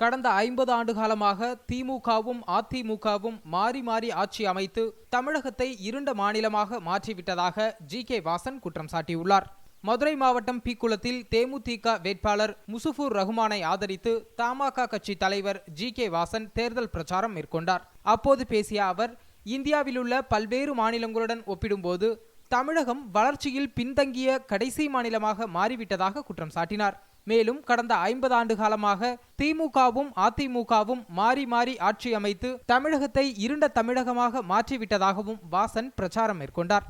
கடந்த ஐம்பது ஆண்டு காலமாக திமுகவும் அதிமுகவும் மாறி மாறி ஆட்சி அமைத்து தமிழகத்தை இருண்ட மாநிலமாக மாற்றிவிட்டதாக ஜி. கே. வாசன் குற்றம் சாட்டியுள்ளார். மதுரை மாவட்டம் பீக்குளத்தில் தேமுதிக வேட்பாளர் முசுஃபூர் ரஹ்மானை ஆதரித்து தமாக கட்சி தலைவர் ஜி. கே. வாசன் தேர்தல் பிரச்சாரம் மேற்கொண்டார். அப்போது பேசிய அவர் இந்தியாவிலுள்ள பல்வேறு மாநிலங்களுடன் ஒப்பிடும்போது தமிழகம் வளர்ச்சியில் பின்தங்கிய கடைசி மாநிலமாக மாறிவிட்டதாக குற்றம் சாட்டினார். மேலும் கடந்த ஐம்பது ஆண்டு காலமாக திமுகவும் அதிமுகவும் மாறி மாறி ஆட்சி அமைத்து தமிழகத்தை இருண்ட தமிழகமாக மாற்றிவிட்டதாகவும் வாசன் பிரச்சாரம் மேற்கொண்டார்.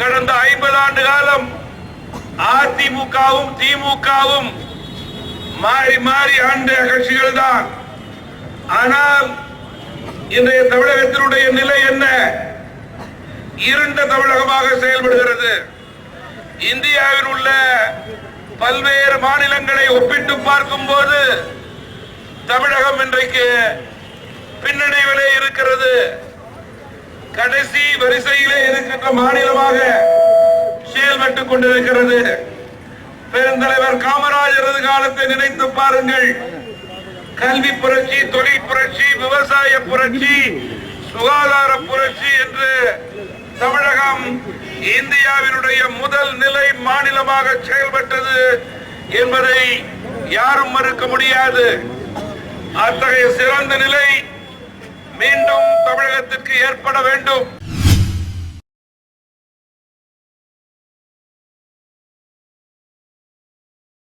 கடந்த ஐம்பது ஆண்டு காலம் அதிமுகவும் திமுகவும் மாறி மாறி ஆண்ட கட்சிகள் தான் ஆனால் இன்றைய தமிழகத்தினுடைய நிலை என்ன? இருண்ட தமிழகமாக செயல்படுகிறது. இந்தியாவில் உள்ள பல்வேறு மாநிலங்களை ஒப்பிட்டு பார்க்கும் போது தமிழகம் இன்றைக்கு பின்னடைவிலே இருக்கிறது. கடைசி வரிசையிலே இருக்கின்ற மாநிலமாக செயல்பட்டுக் கொண்டிருக்கிறது. பெருந்தலைவர் காமராஜரது காலத்தை நினைத்து பாருங்கள். கல்வி புரட்சி தொழில் புரட்சி விவசாய புரட்சி சுகாதார புரட்சி என்று தமிழகம் இந்தியாவினுடைய முதல் நிலை மாநிலமாக செயல்பட்டது என்பதை யாரும் மறுக்க முடியாது. அத்தகைய சிறந்த நிலை மீண்டும் தமிழகத்திற்கு ஏற்பட வேண்டும்.